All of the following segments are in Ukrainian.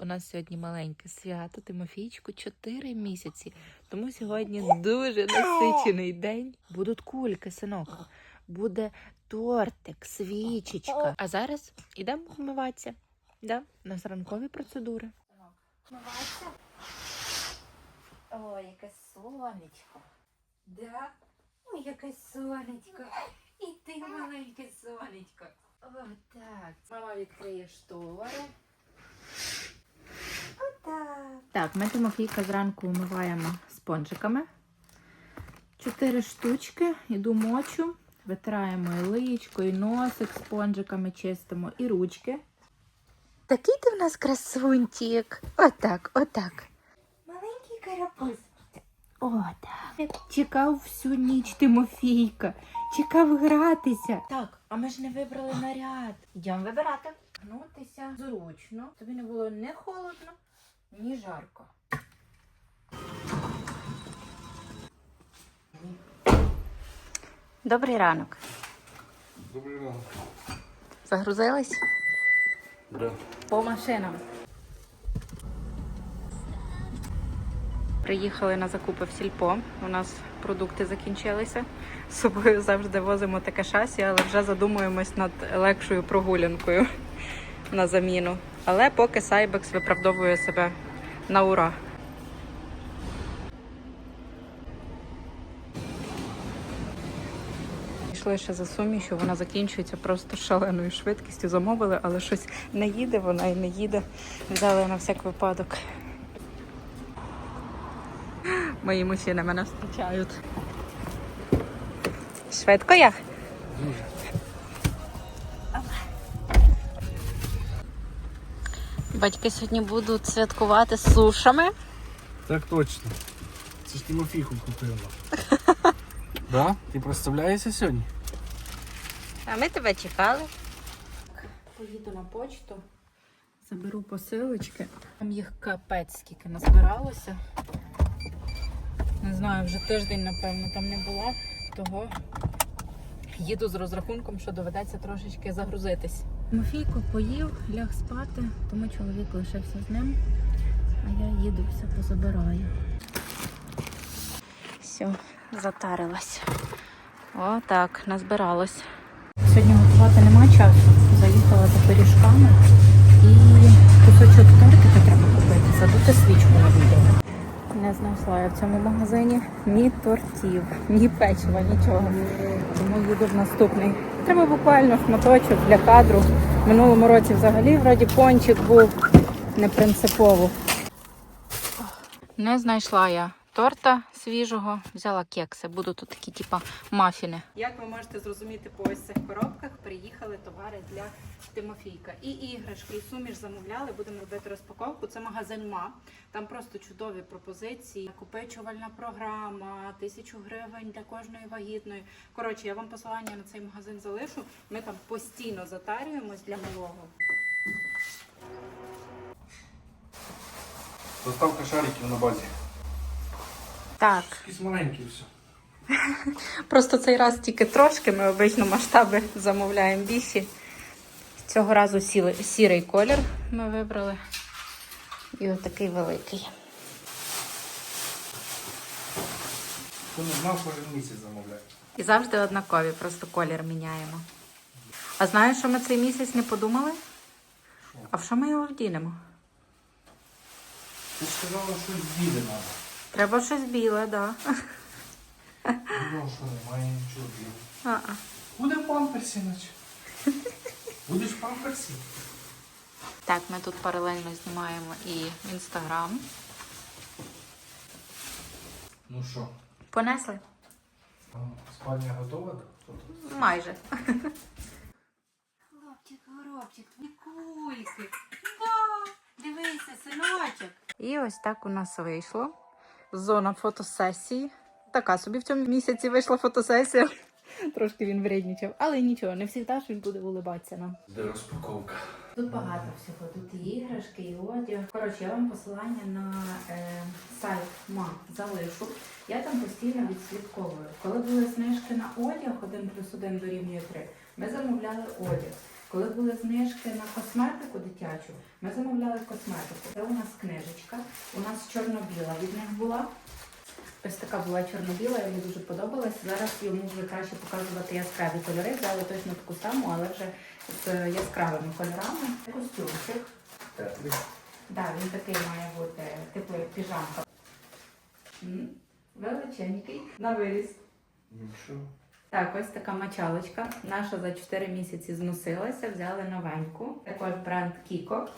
У нас сьогодні маленьке свято, Тимофійчику 4 місяці. Тому сьогодні дуже насичений день. Будуть кульки, синок. Буде тортик, свічечка. А зараз ідемо вмиватися. Да? У нас ранкові процедури. Вмиватися? Ой, яке сонечко. Да? Ой, яке сонечко. І ти маленьке сонечко. Отак. Мама відкриє штори. Отак. Так, ми Тимофійка зранку умиваємо спонжиками. Чотири штучки. Іду мочу. Витираємо і личко, і носик спонжиками чистимо, і ручки. Такий ти в нас красунчик. Отак, отак. Маленький карапуз. О, так. Чекав всю ніч Тимофійка. Чекав гратися. Так, а ми ж не вибрали наряд. Йдемо вибирати. Гнутися зручно. Тобі не було ні холодно, ні жарко. Добрий ранок. Добрий ранок. Загрузились? Да. По машинам. Приїхали на закупи в сільпо. У нас продукти закінчилися. З собою завжди возимо таке шасі, але вже задумуємось над легшою прогулянкою на заміну. Але поки Сайбекс виправдовує себе на ура. Йшли ще за сумішю, вона закінчується просто шаленою швидкістю. Замовили, але щось не їде, вона і не їде. Взяли на всяк випадок. Мої мужчини мене зустрічають. Швидко як? Батьки сьогодні будуть святкувати з сушами. Так точно. Це ж Тимофійку купила. да? Ти представляєшся сьогодні? А ми тебе чекали. Поїду на почту, заберу посилочки. Там їх капець скільки назбиралося. Не знаю, вже тиждень, напевно, там не було. Того їду з розрахунком, що доведеться трошечки загрузитись. Мафійко поїв, ляг спати, тому чоловік лишився з ним. А я їду, все позабираю. Все, затарилась. О, так, назбиралось. Сьогодні готувати нема часу. Заїхала за пиріжками і кусочок тортика треба купити, задути свічку на відео. Не знайшла я в цьому магазині ні тортів, ні печива, нічого. Тому їду в наступний. Треба буквально шматочок для кадру. Минулому році взагалі вроді пончик був не принципово. Не знайшла я торта свіжого, взяла кекси. Будуть тут такі, типа мафіни. Як ви можете зрозуміти по ось цих коробках, приїхали товари для Тимофійка. І іграшки, і суміш замовляли. Будемо робити розпаковку. Це магазин МА. Там просто чудові пропозиції. Накопичувальна програма, тисячу гривень для кожної вагітної. Коротше, я вам посилання на цей магазин залишу. Ми там постійно затарюємось для малого. Доставка шариків на базі. Так. Якісь маленькі все. Просто цей раз тільки трошки. Ми обично масштаби замовляємо більші. Цього разу сіли, сірий колір ми вибрали. І отакий великий. Хто не знав, кожен місяць замовляє. І завжди однакові, просто колір міняємо. А знаєш, що ми цей місяць не подумали? А в що ми його вдінемо? Ти сказала, що біле треба. Треба щось біле, так. Да. Ну, що немає нічого білого. А-а. Буде памперсі, наче. Будеш памперсі? Так, ми тут паралельно знімаємо і інстаграм. Ну що, Понесли? а, спальня готова? Майже. Хлопчик, горобчик, твої кульки. Да, дивися, синочок. І ось так у нас вийшло. Зона фотосесії. Така собі в цьому місяці вийшла фотосесія. Трошки він вреднічав, але нічого, не завжди ж він буде улибатися нам. Де розпаковка? Тут багато всього. Тут і іграшки, і одяг. Коротше, я вам посилання на е, сайт МА залишу. Я там постійно відслідковую. Коли були знижки на одяг 1 плюс 1 дорівнює 3, Ми замовляли одяг. Коли були знижки на косметику дитячу, ми замовляли косметику. Це у нас книжечка, у нас чорно-біла від них була. Ось така була чорно-біла, мені дуже подобалась. Зараз йому вже краще показувати яскраві кольори. Взяли точно таку саму, але вже з яскравими кольорами. Костюмчик. Теплий. Так, він такий має бути, типу піжамка. Величенький на виріс. Нічого. Так, ось така мочалочка. Наша за 4 місяці зносилася, взяли новеньку. Також бренд Кіко.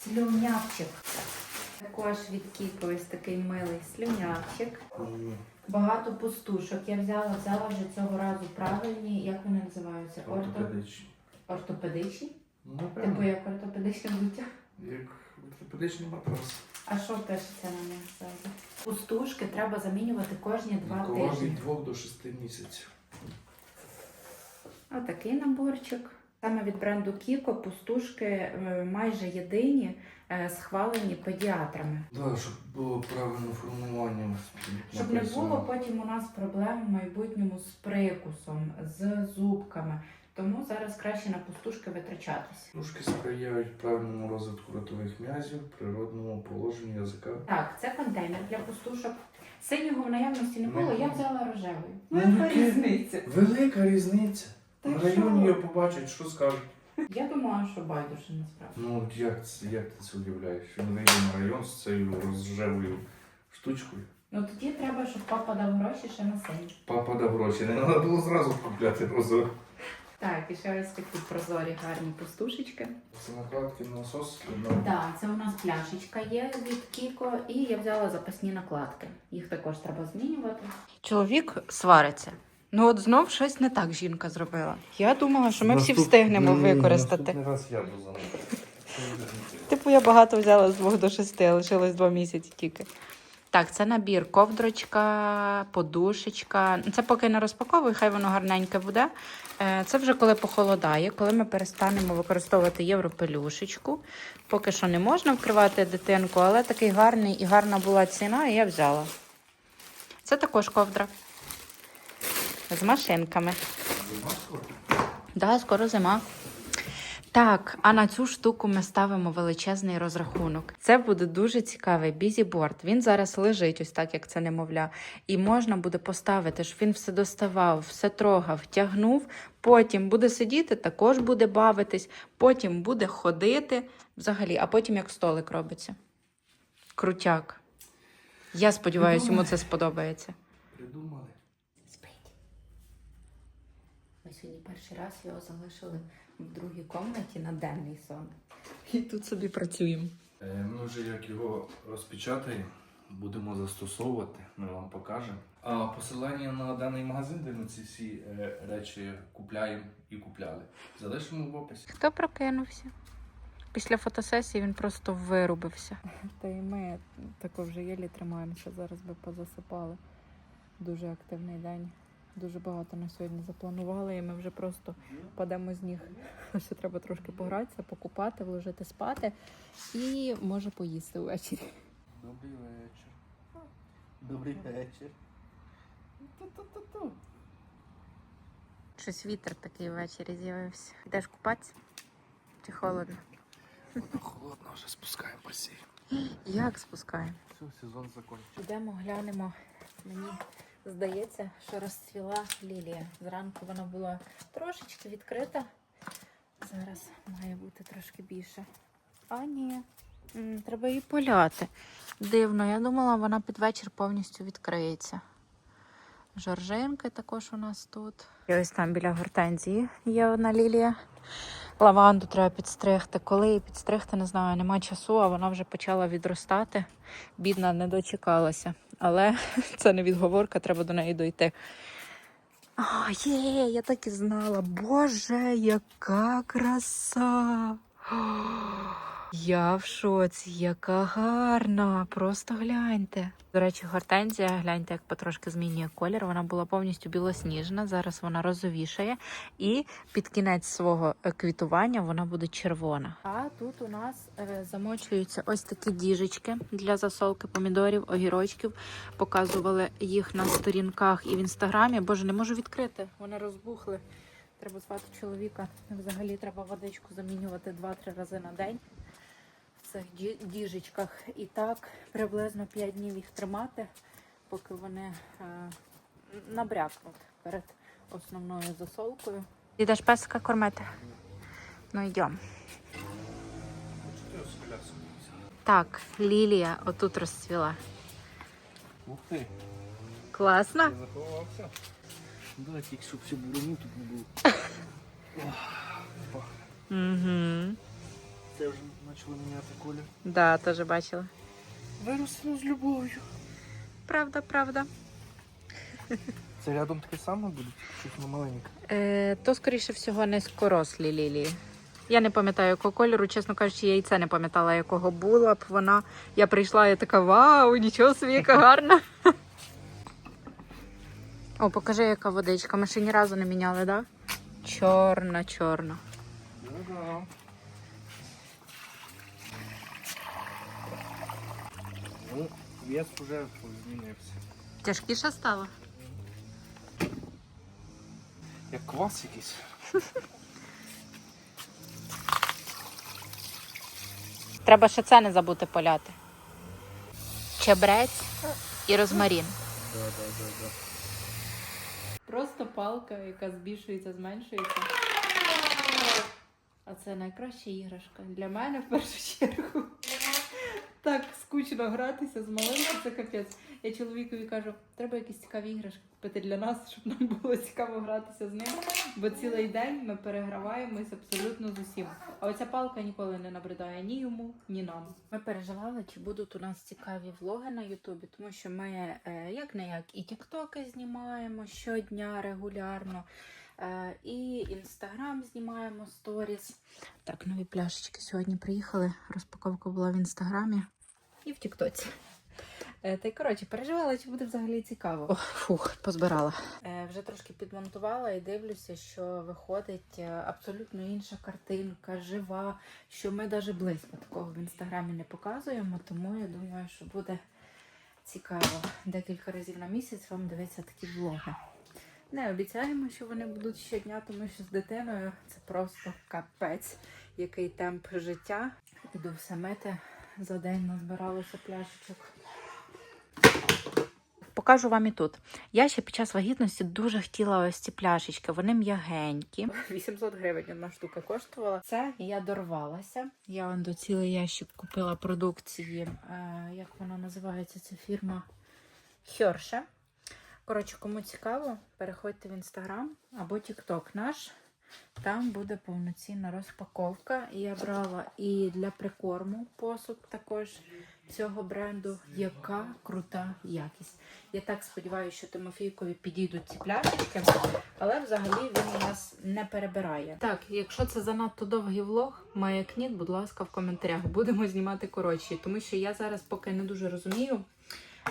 Слюнявчик. Також від Кіко ось такий милий слюнявчик. Багато пустушок. Я взяла, взяла вже цього разу правильні, як вони називаються? Орто... Ортопедичний. Ортопедичні? Ну, Типу як ортопедичне взуття. Як ортопедичний матрас. А що пишеться на них ззаду? Пустушки треба замінювати кожні два тижні. від 2 до 6 місяців. Отакий наборчик. Саме від бренду Кіко пустушки е, майже єдині, е, схвалені педіатрами. Так, щоб було правильне формування. Щоб не було потім у нас проблем в майбутньому з прикусом, з зубками. Тому зараз краще на пустушки витрачатися. Ножки сприяють правильному розвитку ротових м'язів, природному положенню язика. Так, це контейнер для пустушок. Синього в наявності не було, Ну, я взяла рожевий. ну, Ну, яке? різниця? Велика різниця. Та На що? районі його побачать, що скажуть. Я думала, що байдуже насправді. Ну як це, як ти це уявляєш? Він вийде на район з цією розжевою штучкою. Ну тоді треба, щоб папа дав гроші ще на синій. Папа дав гроші, не треба було зразу купляти розову. Так, і ще ось такі прозорі гарні пустушечки. Це накладки на насос. Так, це у нас пляшечка є від Кіко, і я взяла запасні накладки. Їх також треба змінювати. Чоловік свариться. Ну от знов щось не так жінка зробила. Я думала, що ми всі встигнемо використати. Наступний раз я буду за. Типу я багато взяла з 2 до 6, лишилось 2 місяці тільки. Так, це набір ковдрочка, подушечка. Це поки не розпаковую, хай воно гарненьке буде. Е, Це вже коли похолодає, коли ми перестанемо використовувати європелюшечку. Поки що не можна вкривати дитинку, але такий гарний і гарна була ціна, і я взяла. Це також ковдра. З машинками. Да, скоро зима. Так, а на цю штуку ми ставимо величезний розрахунок. Це буде дуже цікавий бізіборд. Він зараз лежить, ось так, як це немовля. І можна буде поставити, щоб він все доставав, все трогав, тягнув. Потім буде сидіти, також буде бавитись, потім буде ходити взагалі, а потім як столик робиться. Крутяк. Я сподіваюся, йому це сподобається. Придумали. Ми сьогодні перший раз його залишили в другій кімнаті на денний сон. І тут собі працюємо. Е, Ми вже як його розпечатаємо, будемо застосовувати, ми вам покажемо. А посилання на даний магазин, де ми ці всі е, речі купляємо і купляли, залишимо в описі. Хто прокинувся? Після фотосесії він просто вирубився. Та й ми тако вже єлі тримаємося, зараз би позасипали. Дуже активний день. Дуже багато на сьогодні запланували, і ми вже просто падемо з ніг. Ще треба трошки погратися, покупати, вложити спати і може поїсти ввечері. Добрий вечір. Добрий вечір. Ту-ту-ту-ту. Щось вітер такий ввечері з'явився. Йдеш купатися? Чи холодно? Воно холодно, вже спускаємо басейн. Як спускаємо? Все, сезон закінчився. Йдемо, глянемо. Мені здається, що розцвіла лілія. Зранку вона була трошечки відкрита. Зараз має бути трошки більше. А ні, треба її поляти. Дивно, я думала, вона під вечір повністю відкриється. Жоржинки також у нас тут. І ось там біля гортензії є одна лілія. Лаванду треба підстригти. Коли її підстригти, не знаю, нема часу, а вона вже почала відростати. Бідна, не дочекалася. Але це не відговорка, треба до неї дойти. А, є, я так і знала. Боже, яка краса! Я в шоці, яка гарна. Просто гляньте. До речі, гортензія, гляньте, як потрошки змінює колір. Вона була повністю білосніжна. Зараз вона розовішає. І під кінець свого е, квітування вона буде червона. А тут у нас е, замочуються ось такі діжечки для засолки помідорів, огірочків. Показували їх на сторінках і в інстаграмі. Боже, не можу відкрити. Вони розбухли. треба звати чоловіка. Взагалі треба водичку замінювати 2-3 рази на день цих діжечках. І так приблизно 5 днів їх тримати, поки вони е, набрякнуть перед основною засолкою. Ідеш песика кормити? Ну йдемо. Так, лілія отут розцвіла. Ух ти, Класно. заховався. Да, тільки щоб все бурону тут не було. Угу. Почало міняти колір. Да, теж бачила. Виросло з любов'ю. Правда, правда. Це рядом таке саме буде, щось воно маленьке. Е, то, скоріше всього, низькорослі лілії. Я не пам'ятаю, якого кольору, чесно кажучи, я і це не пам'ятала, якого була б вона. Я прийшла і така, вау, нічого собі, яка гарна. О, покажи, яка водичка. Ми ще ні разу не міняли, так? Да? Чорна, чорна. Ну, вес вже змінився. Тяжкіше стало? Як квас якийсь. Треба ще це не забути поляти. Чебрець і розмарін. Да, да, да, да. Просто палка, яка збільшується, зменшується. А це найкраща іграшка. Для мене в першу чергу. Скучно гратися з малим, це капець. Я чоловікові кажу, треба якісь цікаві іграшки купити для нас, щоб нам було цікаво гратися з ним. Бо цілий день ми переграваємось абсолютно з усім. А оця палка ніколи не набридає ні йому, ні нам. Ми переживали, чи будуть у нас цікаві влоги на Ютубі, тому що ми е, як не як і тіктоки знімаємо щодня регулярно. Е, І інстаграм знімаємо сторіс. Так, нові пляшечки сьогодні приїхали. Розпаковка була в інстаграмі і в Тіктоці. Е, Та й коротше, переживала, чи буде взагалі цікаво. О, фух, позбирала. Е, вже трошки підмонтувала і дивлюся, що виходить е, абсолютно інша картинка, жива, що ми навіть близько такого в інстаграмі не показуємо, тому я думаю, що буде цікаво декілька разів на місяць вам дивитися такі влоги. Не обіцяємо, що вони будуть щодня, тому що з дитиною це просто капець, який темп життя. Іду все мити. За день назбиралося пляшечок. Покажу вам і тут. Я ще під час вагітності дуже хотіла ось ці пляшечки. Вони м'ягенькі. 800 гривень одна штука коштувала. Це я дорвалася. Я вам до цілий ящик купила продукції. Е, як вона називається? Ця фірма Хьорше. Коротше, кому цікаво, переходьте в інстаграм або тікток наш. Там буде повноцінна розпаковка. Я брала і для прикорму посуд також цього бренду. Яка крута якість. Я так сподіваюся, що Тимофійкові підійдуть ці пляшечки, але взагалі він у нас не перебирає. Так, якщо це занадто довгий влог, маякніть, будь ласка, в коментарях. Будемо знімати коротші, тому що я зараз поки не дуже розумію.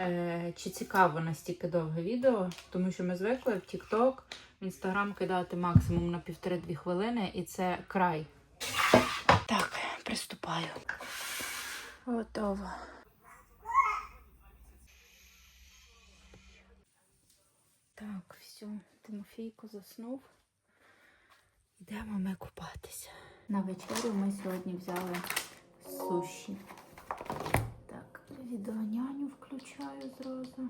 Е, чи цікаво настільки довге відео, тому що ми звикли в TikTok, в Instagram кидати максимум на півтори-дві хвилини, і це край. Так, приступаю. Готово. Так, все, Тимофійко заснув. Йдемо ми купатися. На вечерю ми сьогодні взяли суші. Відеоняню включаю зразу.